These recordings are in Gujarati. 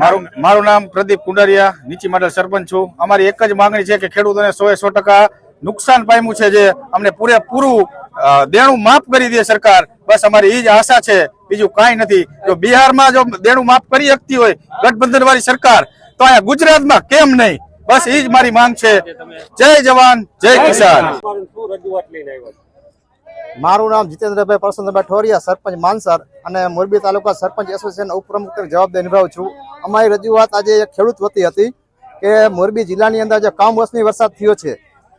મારું મારું નામ પ્રદીપ કુંડારિયા, નીચી મંડળ સરપંચ છું. અમારી એક જ માંગણી છે કે ખેડૂતોને સો સો ટકા નુકસાન પામ્યું છે જે અમને પૂરેપૂરું દેણું માફ કરી દે સરકાર. બસ અમારી એ જ આશા છે. બીજું કાંઈ નથી. જો બિહારમાં જો દેણું માફ કરી શકતી હોય ગઠબંધન વાળી સરકાર, તો અહીંયા ગુજરાતમાં કેમ નહીં? બસ એ જ મારી માંગ છે. જય જવાન, જય કિસાન. મારું નામ જીતેન્દ્રભાઈ પરસોત્તમભાઈ ઠોરિયા, સરપંચ માનસર અને મોરબી તાલુકા સરપંચ એસોસિએશન ઉપપ્રમુખ જવાબદારી નિભાવું છું. અમારી રજૂઆત આજે ખેડૂત વતી હતી કે મોરબી જિલ્લાની અંદર જે કમોસમી વરસાદ થયો છે,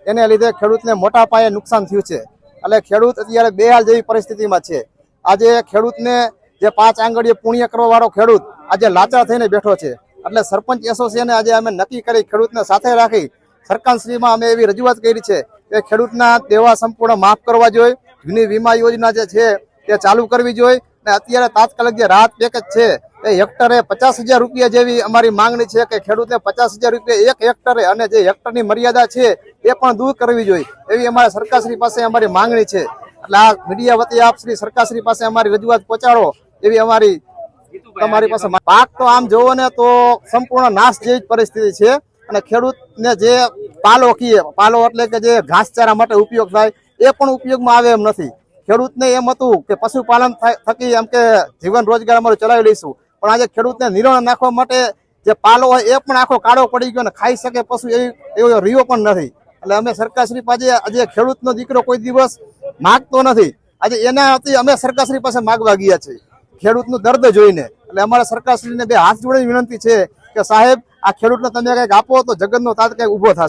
એને લીધે ખેડૂતને મોટા પાયે નુકસાન થયું છે. એટલે ખેડૂત અત્યારે બેહાલ જેવી પરિસ્થિતિમાં છે. આજે ખેડૂતને જે પાંચ આંગળીએ પુણ્ય કરવાવાળો ખેડૂત આજે લાચાર થઈને બેઠો છે. એટલે સરપંચ એસોસિએશને આજે અમે નક્કી કરી ખેડૂતને સાથે રાખી સરકારશ્રીમાં અમે એવી રજૂઆત કરી છે કે ખેડૂતના દેવા સંપૂર્ણ માફ કરવા જોઈએ. જૂની વીમા યોજના જે છે તે ચાલુ કરવી જોઈએ અને અત્યારે તાત્કાલિક જે રાહત પેકેજ છે એ હેક્ટરે પચાસ હજાર રૂપિયા જેવી અમારી માંગણી છે કે ખેડૂતને પચાસ હજાર રૂપિયા એક હેક્ટરે અને જે હેક્ટરની મર્યાદા છે એ પણ દૂર કરવી જોઈએ એવી અમારા સરકારશ્રી પાસે અમારી માંગણી છે. એટલે આ મીડિયા વતી આપ શ્રી સરકારશ્રી પાસે અમારી રજૂઆત પહોંચાડો એવી અમારી તમારી પાસે પાક તો આમ જોવો ને તો સંપૂર્ણ નાશ જેવી પરિસ્થિતિ છે અને ખેડૂતને જે પાલો કીએ પાલો એટલે કે જે ઘાસચારા માટે ઉપયોગ થાય એ પણ ઉપયોગમાં આવે એમ નથી. ખેડૂતને એમ હતું કે પશુપાલન થકી એમ કે જીવન રોજગાર અમારું ચલાવી લઈશું. પણ આજે ખેડૂતને નિર્ણય નાખવા માટે જે પાલો હોય એ પણ આખો કાળો પડી ગયો અને ખાઈ શકે પશુ એવી, એવો રહ્યો પણ નથી. એટલે અમે સરકારશ્રી પાસે આજે ખેડૂતનો દીકરો કોઈ દિવસ માગતો નથી. આજે એના હતી અમે સરકારશ્રી પાસે માગવા ગયા છીએ. ખેડૂતનું દર્દ જોઈને. એટલે અમારા સરકારશ્રીને બે હાથ જોડીને વિનંતી છે કે સાહેબ, આ ખેડૂતને તમે કંઈક આપો તો જગતનો તાત કંઈક ઊભો થશે.